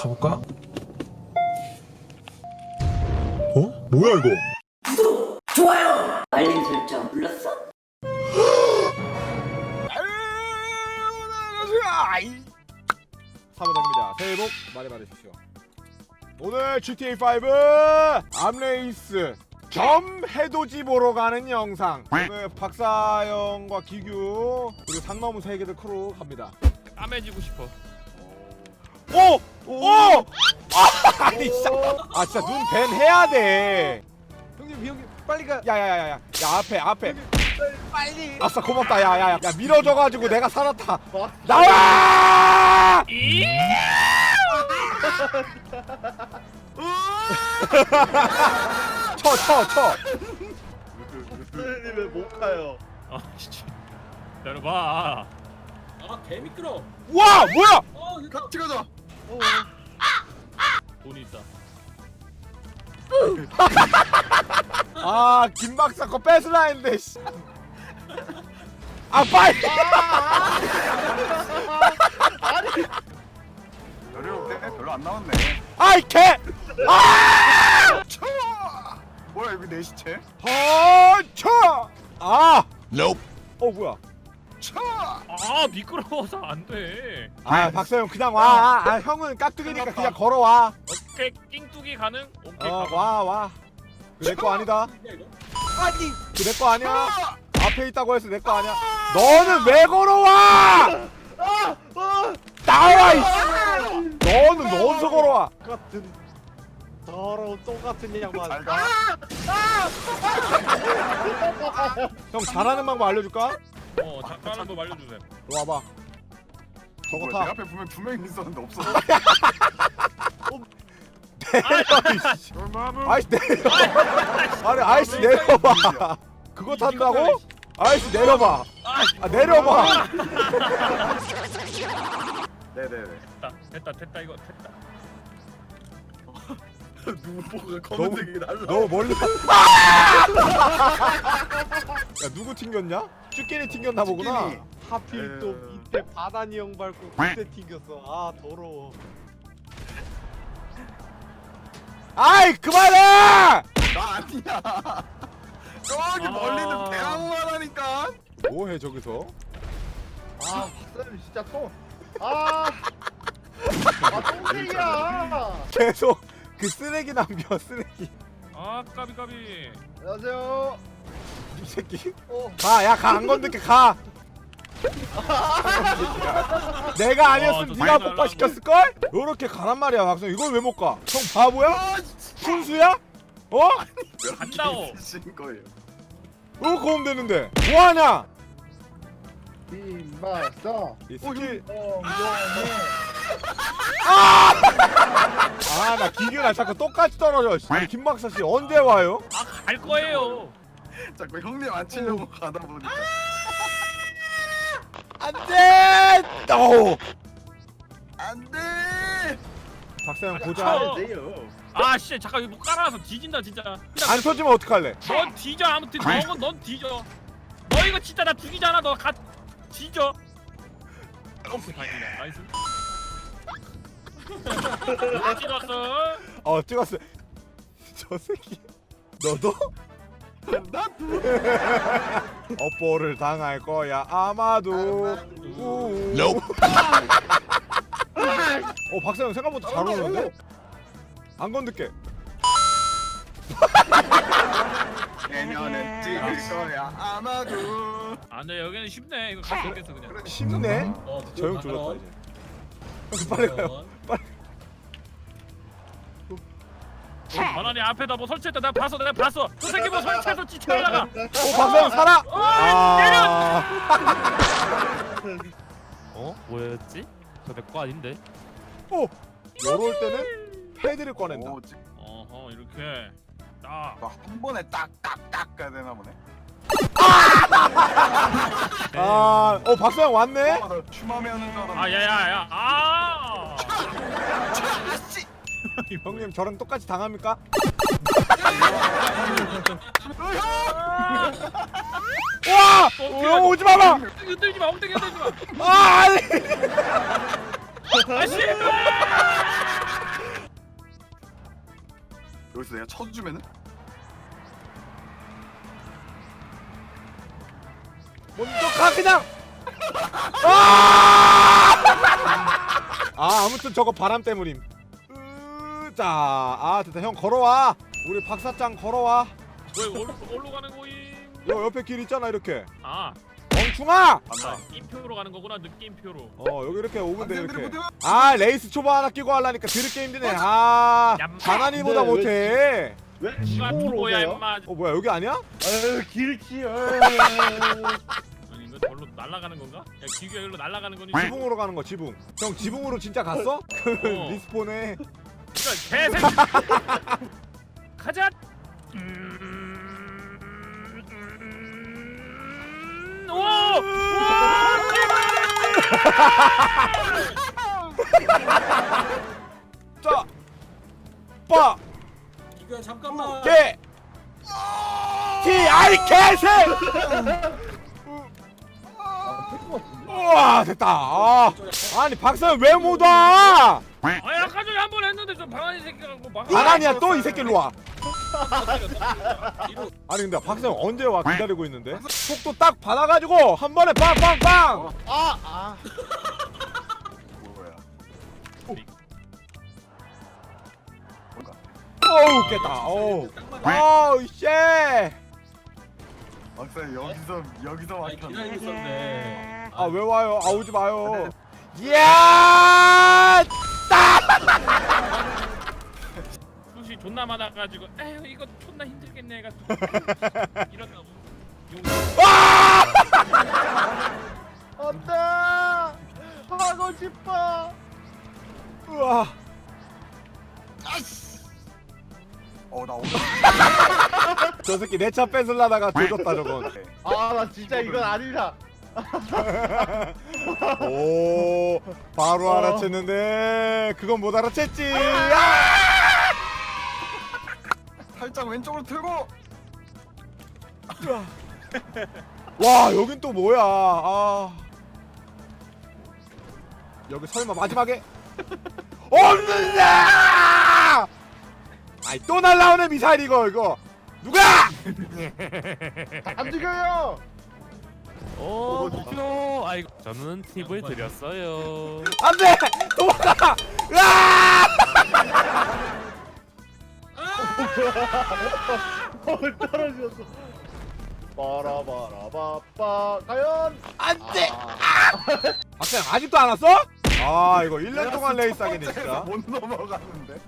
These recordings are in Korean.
가볼까? 어? 뭐야 이거? 알림 설정 눌렀어? 사무장입니다. 새해 복 많이 받으십시오. 오늘 GTA5 암레이스 겸 해돋이 보러 가는 영상. 오늘 박사영과 기규 그리고 상나무 세계들 크루 갑니다. 까매지고 싶어. 오! 오! 아, 아니 진짜 아 진짜 눈 밴 해야 돼. 형님 형님 빨리 가. 야야야야야. 야 앞에 앞에. 빨리. 아싸 고맙다. 야야야. 야 밀어줘 가지고 내가 살았다. 나와! 쳐, 쳐, 쳐. 선생님은 못 가요. 아 진짜. 내려봐. 와, 뭐야? 같이 가 자. 돈이 있다. 아, 김 박사 거 뺏으라 했는데. 씨. 아, 빨리. 어려운데 별로 안 나왔네. 아이 개. 아! 쳐! 뭐야 여기 내 시체? 어, 쳐. 아. 어, 뭐야? 쳐! 아 미끄러워서 안 돼. 아, 박사형 그냥 와. 아, 형은 깍두기니까 그냥 걸어와. 오케이 낑뚜기 가능? 오케이. 어, 가봐. 와, 와. 내 거 아니다. 아니. 내 거 아니야. 앞에 있다고 해서 내 거 아니야. 너는 왜 걸어와? 아! 아! 나와 이. 너는 어디서 걸어와? 같은 더러운 똑같은 양반. 형 잘하는 방법 알려줄까? 어 잠깐 한번 알려주세요. 너 와봐. 저거 뭐야, 타. 내 앞에 분명 두명 있었는데 없어. 아이씨 내려. 아니 아이씨 내려봐. 그거 탄다고? 아이씨 내려봐. 아 내려봐. 네네네. 됐다 됐다 됐다 이거 됐다. 너무- 검은색이 날라. 너 멀리. 아! 야 누구 튕겼냐? 쭈끼리 튕겼나 보구나. 하필 또 에 휴. 밑에 바다니 형 밟고 그때 튕겼어. 아 더러워. 아이 그만해! 나 아니야. 저기 아. 멀리는 대항만 하니까. 뭐해 저기서? 아 박사님 진짜 또. 아. 아 똥쟁이야. 계속 그 쓰레기 남겨 쓰레기. 아 까비 까비. 안녕하세요. 이 새끼. 어. 가, 야, 가, 안 건들게, 가. 내가 아니었으면 어, 저 네가 다행이다, 폭파시켰을 걸? 요렇게 가란 말이야, 박성. 이걸 왜 못 가? 형 바보야? 아, 순수야? 어? 간다고. 신 거예요. 어, 거면 되는데. 뭐 하냐? 김박사. 이 스킬. 엉덩이. 아, 나 기규나 자꾸 똑같이 떨어져. 씨. 김박사 씨, 언제 와요? 아 갈 거예요. 자꾸 형님 안 치려고 가다 보니까. 안 돼! 오! 안 돼! 박사 형 쳐. 보자. 돼요. 아씨 잠깐 이거 뭐 깔아서 뒤진다 진짜. 안 터지면 어떡할래? 넌 뒤져 아무튼 너건 넌 뒤져. 너 이거 진짜 나 죽이잖아 너 가. 뒤져. 오케이 다행이다. 나이스. 찍었어? 어, 찍었어. 저 새끼. 너도? 나도. 업보를 당할 거야 아마도. 우. 어 박사형 생각보다 잘 오는데? 안 건들게. 내년엔 찍을 거야 아마도. 아네 여기는 쉽네. 이거 갈수 있겠어 그냥. 쉽네. 저형 졸랐다 이제 빨리 가요 바나니 앞에다 뭐 설치했다. 내가 봤어 내가 봤어. 그 새끼 뭐 설치해서 지쳐 올라가. 어 박사형 살아? 아 어? 뭐였지? 저내거 아닌데? 어! 요럴 때는 패드를 꺼낸다. 오, 찍- 어허 이렇게. 딱 아, 한 번에 딱딱딱 가야 되나 보네. 아 어 박사형 왔네? 어, 나줄 알았는데. 아 야야야. 아 형님 저랑 똑같이 당합니까? 와! 형 오지 마봐! 엉덩이 흔들지 마 엉덩이 흔들지 마 아! 아니! 아 여기서 내가 쳐주면은 먼저 가 그냥. 아! 아 아무튼 저거 바람 때문임. 으, 자, 아 됐다 형 걸어와. 우리 박사장 걸어와. 왜 어디로, 어디로 가는 거임? 요 옆에 길 있잖아 이렇게. 아, 멍충아. 간다. 임표로 가는 거구나 느낌표로. 어 여기 이렇게 오면 돼 이렇게. 아 레이스 초보 하나 끼고 하려니까 드럽게 힘드네. 아 얌. 가난이보다 근데 못해. 왜 누가 오세요? 임마. 어 뭐야 여기 아니야? 아유 길치 아유. 아니 이거 절로 날아가는 건가? 야 기계가 일로 날아가는 거니? 지붕으로 가는 거 지붕. 형 지붕으로 진짜 갔어? 어. 리스폰에. 이거 개새끼. 가자. 음, 음, 오! 오! 자, 빠, 기계야 잠깐만. 개, 티, 아이 개새. 우와 됐다. 아, 아니 박사는 왜못 와? 아니 했는데 저 방아지 새끼가 갖고 막. 가난이야 또 이 새끼 로 와. 아니 근데 박사님 언제 와 기다리고 있는데 속도 딱 받아가지고 한 번에 빵빵빵. 아 아. 뭐야 어우 깼다. 어우. 어우 씨. 박사 여기서 여기서 막혔네 아왜 와요? 아 오지 마요. 이야! 존나 많아가지고 에휴 이거 존나 힘들겠네 해가지고 이런다고. 용. 안돼. 하고 싶어. 우와. 어나 오늘 저 새끼 내 차 뺏으려다가 조졌다 저건. 아 나 진짜 이건 아니다. 오 바로 어. 알아챘는데 그건 못 알아챘지. 야! 살짝 왼쪽으로 틀고 와 여긴 또 뭐야? 아 여기 설마 마지막에 없는데? 아이 또 날라오네 미사일 이거 이거 누가? 안 죽여요. 오, 목표. 아이고, 저는 팁을 드렸어요. 안돼 도망가! 으아! 헐 떨어졌어. 빠라바라바빠 과연 안돼! 아, 박사님 아직도 안 왔어? 아 이거 1년 동안 레이스 하겠네 진짜. 못 넘어갔는데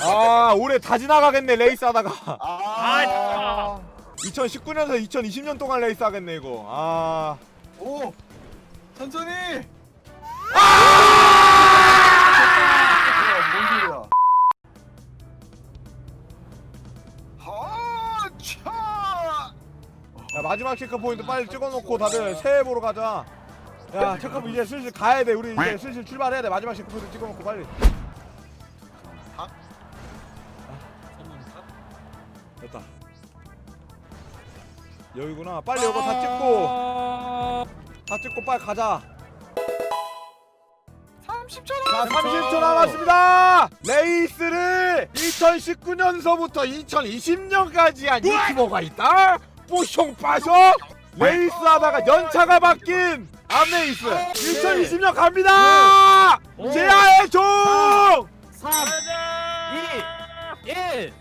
아 올해 다 지나가겠네 레이스 하다가. 아, 2019년에서 2020년 동안 레이스 하겠네 이거. 아. 오 천천히 뭔 야 마지막 체크 포인트 빨리 찍어놓고 다들 새해 보러 가자. 야 체크 이제 슬슬 가야 돼. 우리 이제 슬슬 출발해야 돼. 마지막 체크 포인트 찍어놓고 빨리. 아? 됐다. 여기구나. 빨리 이거 다 찍고 다 찍고 빨리 가자. 30초 자 30초 남았습니다. 레이스를 2019년서부터 2020년까지 한 유튜버가 있다. 뿌숑 빠숑 레이스 하다가 연차가 바뀐 암레이스 2020년 갑니다. 제아의 종. 가자. 1!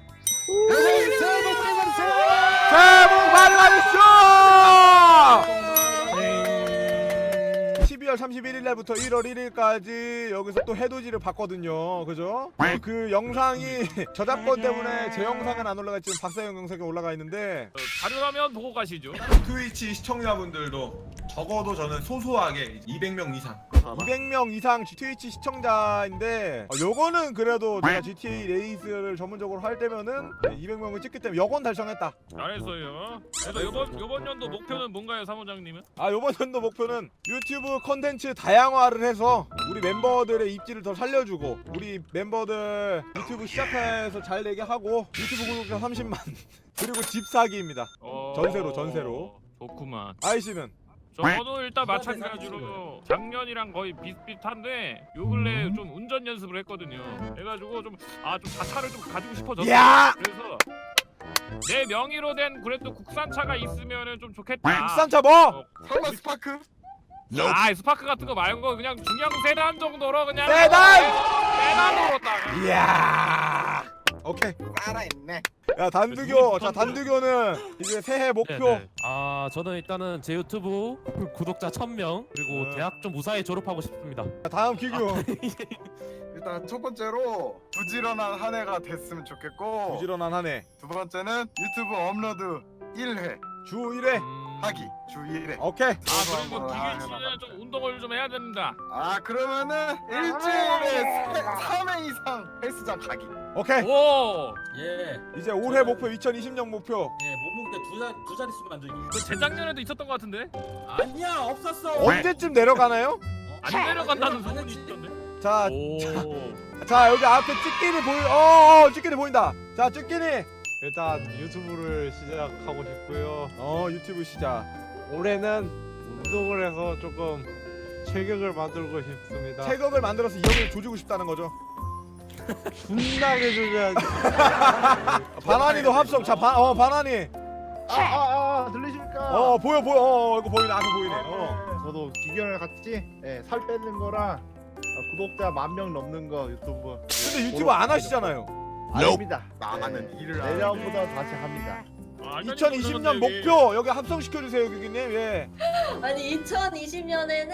새해 복 많이 받으십시오! 12월 31일 날부터 1월 1일까지 여기서 또 해돋이를 봤거든요. 그죠? 어, 그 영상이 저작권 때문에 제 영상은 안 올라가 있지만 박사영 영상이 올라가 있는데 어, 자료라면 보고 가시죠. 트위치 시청자분들도 적어도 저는 소소하게 200명 이상 200명 이상 트위치 시청자인데 어, 요거는 그래도 제가 GTA 레이스를 전문적으로 할 때면은 200명을 찍기 때문에 요건 달성했다. 잘했어요. 그래서 이번 이번 연도 목표는 뭔가요, 사무장님은? 아 요번 연도 목표는 유튜브 컨텐츠 다양화를 해서 우리 멤버들의 입지를 더 살려주고 우리 멤버들 유튜브 시작해서 잘 되게 하고 유튜브 구독자 30만 그리고 집 사기입니다 어... 전세로, 전세로. 좋구만. 아이씨는 저도 일단 마찬가지로 작년이랑 거의 비슷비슷한데 요 근래 좀 운전 연습을 했거든요. 해가지고 좀 아 좀 자차를 좀 가지고 싶어졌어요. 야! 그래서 내 명의로 된 그래도 국산차가 있으면은 좀 좋겠다. 국산차 뭐? 설마 스파크? 아 스파크 같은 거 말고 그냥 중형 세단 정도로 그냥 세단! 세단으로 딱. 이야. 오케이. 살아있네. 야 단두교. 자 단두교는 이제 새해 목표. 네네. 아 저는 일단은 제 유튜브 구독자 1000명 그리고 네. 대학 좀 무사히 졸업하고 싶습니다. 자, 다음 기규. 일단 첫 번째로 부지런한 한 해가 됐으면 좋겠고 부지런한 한 해. 두 번째는 유튜브 업로드 1회 주 1회. 음, 하기 주 1회. 오케이. 아 그리고 기길 씨는 좀 운동을 좀 해야 됩니다. 아 그러면은 일주일에 3회 이상 헬스장 가기. 오케이. 오. 예. 이제 올해 목표 2020년 목표. 예, 몸무게 두, 자, 두 자릿수 만들기. 그 재작년에도 있었던 것 같은데 아니야, 없었어. 언제쯤 내려가나요? 안 내려간다는 안 소문이. 있던데. 자, 오. 자 여기 앞에 찌끼니 보이. 어, 어, 찌끼니 보인다. 자, 찌끼니. 일단 유튜브를 시작하고 싶고요. 어, 유튜브 시작. 올해는 운동을 해서 조금 체격을 만들고 싶습니다. 체격을 만들어서 이 형을 조지고 싶다는 거죠. 존나게 조져야지. 바나니도 합성. 자, 바, 어, 바나니. 아아아 들리십니까? 어, 보여, 보여. 어, 이거 보이네. 앞에 보이네. 어. 저도 기견을 같이 예, 살 빼는 거랑 어, 구독자 만 명 넘는 거 유튜브 근데 유튜브 안 하시잖아요. 아닙니다. 나는 일을 안 내년보다 다시 합니다. 아, 2020년 목표 여기 합성시켜 주세요, 기기님. 예. 아니 2020년에는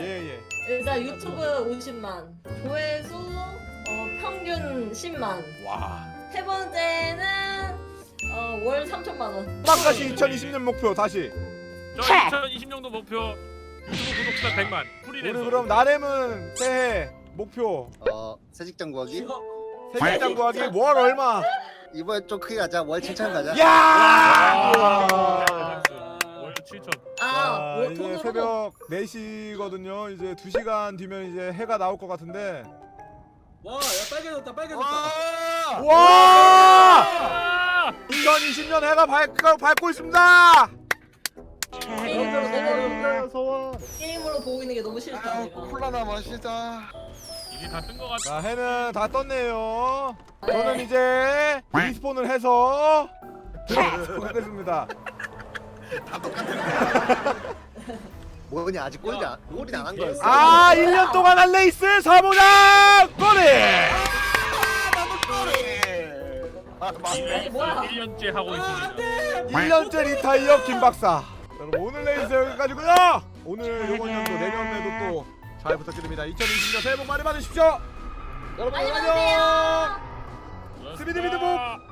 예, 예. 일단 유튜브 50만, 조회수 어, 평균 10만. 와. 세 번째는 어, 월 3천만 원. 막다시 2020년 목표 다시. 저 2020년도 목표 유튜브 구독자 100만. 우리 프리랜서. 그럼 나렘은 새해 목표 어, 새 직장 구하기? 새직장 구하기 월 얼마? 이번에 좀 크게 가자. 월 7천 가자. 야! 월 7천. 아, 자, 월- 이제 돈으로 새벽 4시거든요. 이제 2시간 뒤면 이제 해가 나올 것 같은데. 와, 야, 빨개졌다, 빨개졌다. 와! 와! 아! 2020년 해가 밝고, 밝고 있습니다. 게임으로 보고 있는 게 너무 싫다. 아, 내가. 콜라나 마시자. 이게 다뜬것 같아. 자, 해는 다 떴네요. 저는 이제 리스폰을 해서 들어가도록 하겠습니다. 뭐냐 아직 꼴이 안 꼴이 안한 거였어. 아, 1년 동안 한 레이스 사모장 꼬리! 아, 맞네. 아니, 뭐야. 1년째 하고 있습니다. 1년째 리타이어 김 박사. 여러분 오늘 레이스 여기까지고요. 오늘 요번 연도 내년에도 또 잘 부탁드립니다. 2020년 새해 복 많이 받으십시오. 여러분 안녕. 받으세요. 스비드비드복.